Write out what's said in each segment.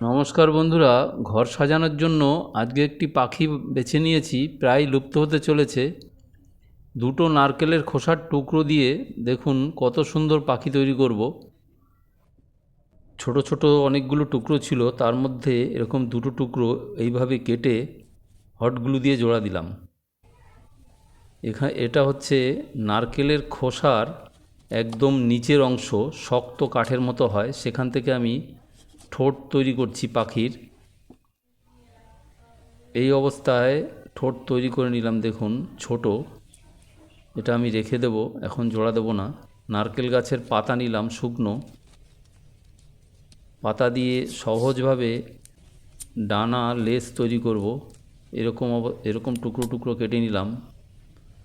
নমস্কার বন্ধুরা, ঘর সাজানোর জন্য আজকে একটি পাখি বেছে নিয়েছি, প্রায় লুপ্ত হতে চলেছে। দুটো নারকেলের খোসার টুকরো দিয়ে দেখুন কত সুন্দর পাখি তৈরি করব। ছোট ছোট অনেকগুলো টুকরো ছিল, তার মধ্যে এরকম দুটো টুকরো এইভাবে কেটে হটগুলো দিয়ে জোড়া দিলাম। এখানে এটা হচ্ছে নারকেলের খোসার একদম নিচের অংশ, শক্ত কাঠের মতো হয়, সেখান থেকে আমি ঠোঁট তৈরি করছি পাখির। এই অবস্থায় ঠোঁট তৈরি করে নিলাম, দেখুন, ছোট। এটা আমি রেখে দেব, এখন জোড়া দেব না। নারকেল গাছের পাতা নিলাম, শুকনো। পাতা দিয়ে সহজভাবে ডানা, লেস তৈরি করব। এরকম এরকম টুকরো টুকরো কেটে নিলাম।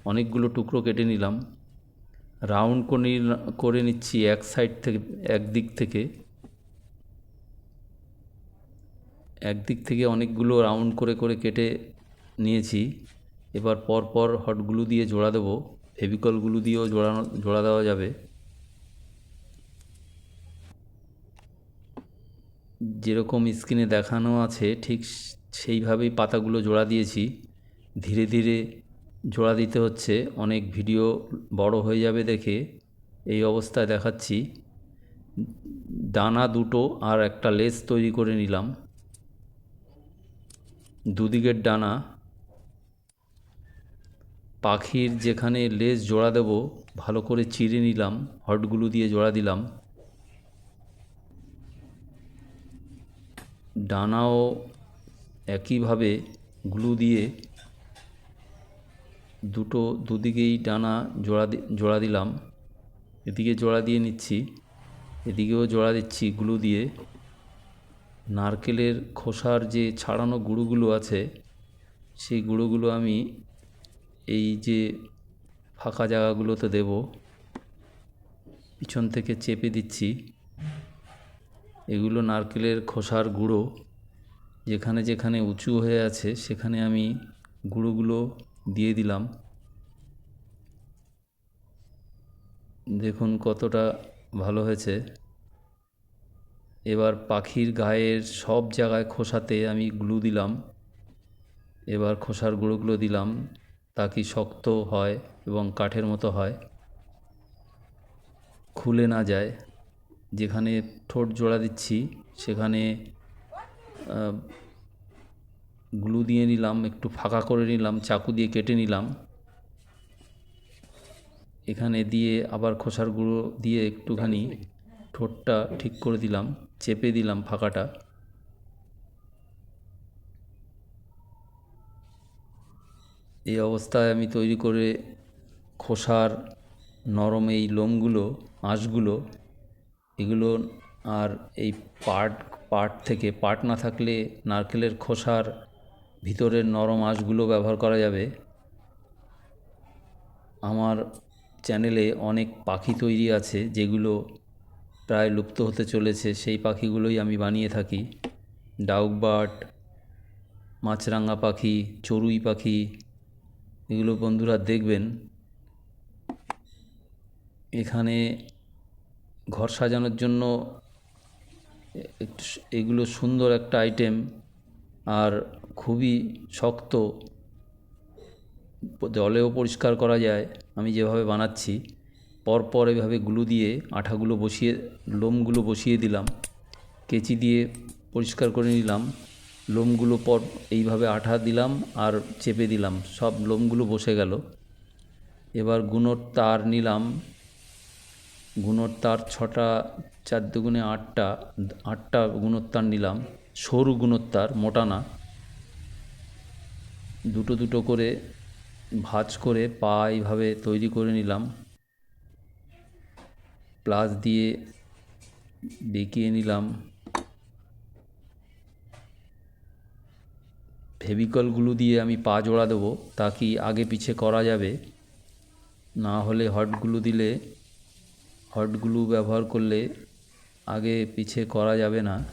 অনেকগুলো টুকরো কেটে নিলাম। রাউন্ড করে করে নিচ্ছি এক সাইড থেকে, এক দিক থেকে। একদিক থেকে অনেকগুলো রাউন্ড করে করে কেটে নিয়েছি। এবার পর পর হটগুলো দিয়ে জোড়া দেবো। ফেভিকলগুলো দিয়েও জোড়ানো, জোড়া দেওয়া যাবে। যেরকম স্ক্রিনে দেখানো আছে, ঠিক সেইভাবেই পাতাগুলো জোড়া দিয়েছি। ধীরে ধীরে জোড়া দিতে হচ্ছে। অনেক ভিডিও বড় হয়ে যাবে দেখে। এই অবস্থায় দেখাচ্ছি। ডানা দুটো আর একটা লেস তৈরি করে নিলাম। দুদিকের ডানা, পাখির যেখানে লেজ জোড়া দেব, ভালো করে চিড়ে নিলাম হটগুলো দিয়ে জোড়া দিলাম। ডানাও একইভাবে গ্লু দিয়ে দুটো, দুদিকেই ডানা জোড়া জোড়া দিলাম। এদিকে জোড়া দিয়ে নিচ্ছি, এদিকেও জোড়া দিচ্ছি গ্লু দিয়ে। নারকেলের খোসার যে ছাড়ানো গুঁড়োগুলো আছে, সেই গুঁড়োগুলো আমি এই যে ফাঁকা জায়গাগুলোতে দেব। পিছন থেকে চেপে দিচ্ছি। এগুলো নারকেলের খোসার গুঁড়ো। যেখানে যেখানে উঁচু হয়ে আছে, সেখানে আমি গুঁড়োগুলো দিয়ে দিলাম। দেখুন কতটা ভালো হয়েছে। এবার পাখির গায়ের সব জায়গায় খোসাতে আমি গ্লু দিলাম। এবার খোসার গুঁড়োগুলো দিলাম। তা কি শক্ত হয় এবং কাঠের মতো হয়? খুলে না যায়। যেখানে ঠোঁট জোড়া দিচ্ছি, সেখানে গ্লু দিয়ে নিলাম, একটু ফাঁকা করে নিলাম, চাকু দিয়ে কেটে নিলাম। এখানে দিয়ে আবার খোসার গুঁড়ো দিয়ে একটুখানি ঠোঁটটা ঠিক করে দিলাম। চেপে দিলাম ফাঁকাটা। এই অবস্থায় আমি তৈরি করে খোসার নরম এই লোমগুলো, আঁশগুলো, এগুলো আর এই পাট পাট থেকে, পাট না থাকলে নারকেলের খোসার ভিতরের নরম আঁশগুলো ব্যবহার করা যাবে। আমার চ্যানেলে অনেক পাখি তৈরি আছে যেগুলো প্রায় লুপ্ত হতে চলেছে, সেই পাখিগুলোই আমি বানিয়ে থাকি। ডাউকবাট, মাছরাঙা পাখি, চড়ুই পাখি, এগুলো বন্ধুরা দেখবেন। এখানে ঘর সাজানোর জন্য এগুলো সুন্দর একটা আইটেম আর খুবই শক্ত। জলেও পরিষ্কার করা যায়, আমি যেভাবে বানাচ্ছি। পরপর এভাবে গ্লু দিয়ে আঠাগুলো বসিয়ে, লোমগুলো বসিয়ে দিলাম। কেচি দিয়ে পরিষ্কার করে নিলাম। লোমগুলো পর এইভাবে আঠা দিলাম আর চেপে দিলাম। সব লোমগুলো বসে গেল। এবার গুণোর তার নিলাম। গুণোর তার ছটা, চার দুগুণে আটটা আটটা গুণোর তার নিলাম। সরু গুণোর তার, মোটা না। দুটো দুটো করে ভাঁজ করে পা এইভাবে তৈরি করে নিলাম। প্লাস দিয়ে বেঁকিয়ে নিলাম। ফেভিকলগুলো দিয়ে আমি পা জোড়া দেবো, তা কি আগে পিছে করা যাবে? না হলে হটগুলো দিলে হটগুলো ব্যবহার করলে আগে পিছে করা যাবে না।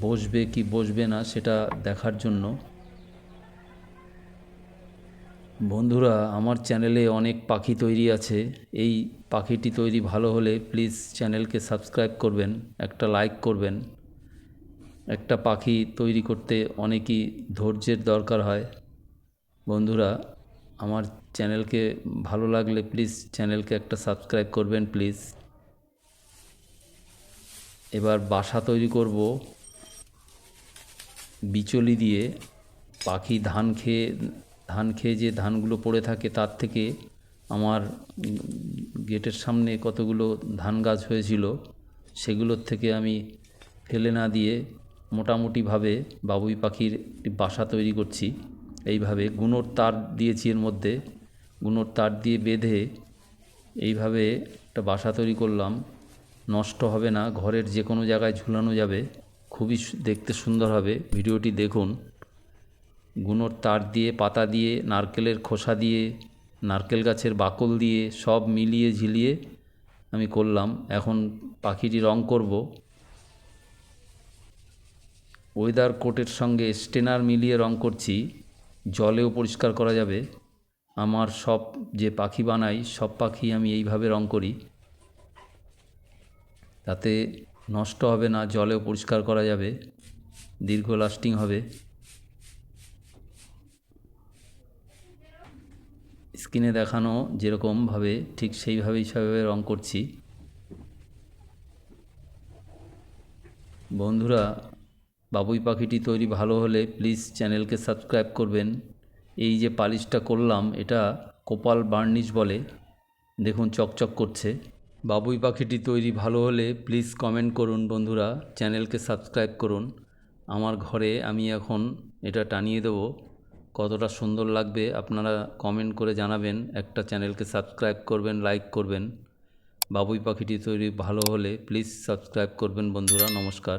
বসবে কি বসবে না সেটা দেখার জন্য। বন্ধুরা, আমার চ্যানেলে অনেক পাখি তৈরি আছে। এই পাখিটি তৈরি ভালো হলে প্লিজ চ্যানেলকে সাবস্ক্রাইব করবেন, একটা লাইক করবেন। একটা পাখি তৈরি করতে অনেকই ধৈর্যের দরকার হয়। বন্ধুরা, আমার চ্যানেলকে ভালো লাগলে প্লিজ চ্যানেলকে একটা সাবস্ক্রাইব করবেন প্লিজ। এবার বাসা তৈরি করব। বিচলি দিয়ে পাখি ধান খেয়ে ধান খেয়ে যে ধানগুলো পড়ে থাকে তার থেকে আমার গেটের সামনে কতগুলো ধান গাছ হয়েছিল সেগুলোর থেকে আমি ফেলে না দিয়ে মোটামুটিভাবে বাবুই পাখির একটি বাসা তৈরি করছি। এইভাবে গুণোর তার দিয়েছি এর মধ্যে। গুণোর তার দিয়ে বেঁধে এইভাবে একটা বাসা তৈরি করলাম। নষ্ট হবে না, ঘরের যে কোনো জায়গায় ঝুলানো যাবে। খুবই দেখতে সুন্দর হবে। ভিডিওটি দেখুন। গুণোর তার দিয়ে, পাতা দিয়ে, নারকেলের খোসা দিয়ে, নারকেল গাছের বাকল দিয়ে, সব মিলিয়ে ঝিলিয়ে আমি করলাম। এখন পাখিটি রং করব। ওয়েদার কোটের সঙ্গে স্টেনার মিলিয়ে রং করছি। জলেও পরিষ্কার করা যাবে। আমার সব যে পাখি বানাই, সব পাখি আমি এইভাবে রং করি। তাতে নষ্ট হবে না, জলেও পরিষ্কার করা যাবে। দীর্ঘ লাস্টিং হবে। স্ক্রিনে দেখানো যেরকমভাবে, ঠিক সেইভাবেই সেভাবে রং করছি। বন্ধুরা, বাবুই পাখিটি তৈরি ভালো হলে প্লিজ চ্যানেলকে সাবস্ক্রাইব করবেন। এই যে পালিশটা করলাম, এটা কোপাল বার্নিশ বলে। দেখুন, চকচক করছে। বাবুই পাখিটি তৈরি ভালো হলে প্লিজ কমেন্ট করুন বন্ধুরা, চ্যানেলকে সাবস্ক্রাইব করুন। আমার ঘরে আমি এখন এটা টানিয়ে দেবো। কতটা সুন্দর লাগবে আপনারা কমেন্ট করে জানাবেন। একটা চ্যানেলকে সাবস্ক্রাইব করবেন লাইক করবেন। বাবুই পাখিটি তৈরি ভালো হলে প্লিজ সাবস্ক্রাইব করবেন বন্ধুরা, নমস্কার।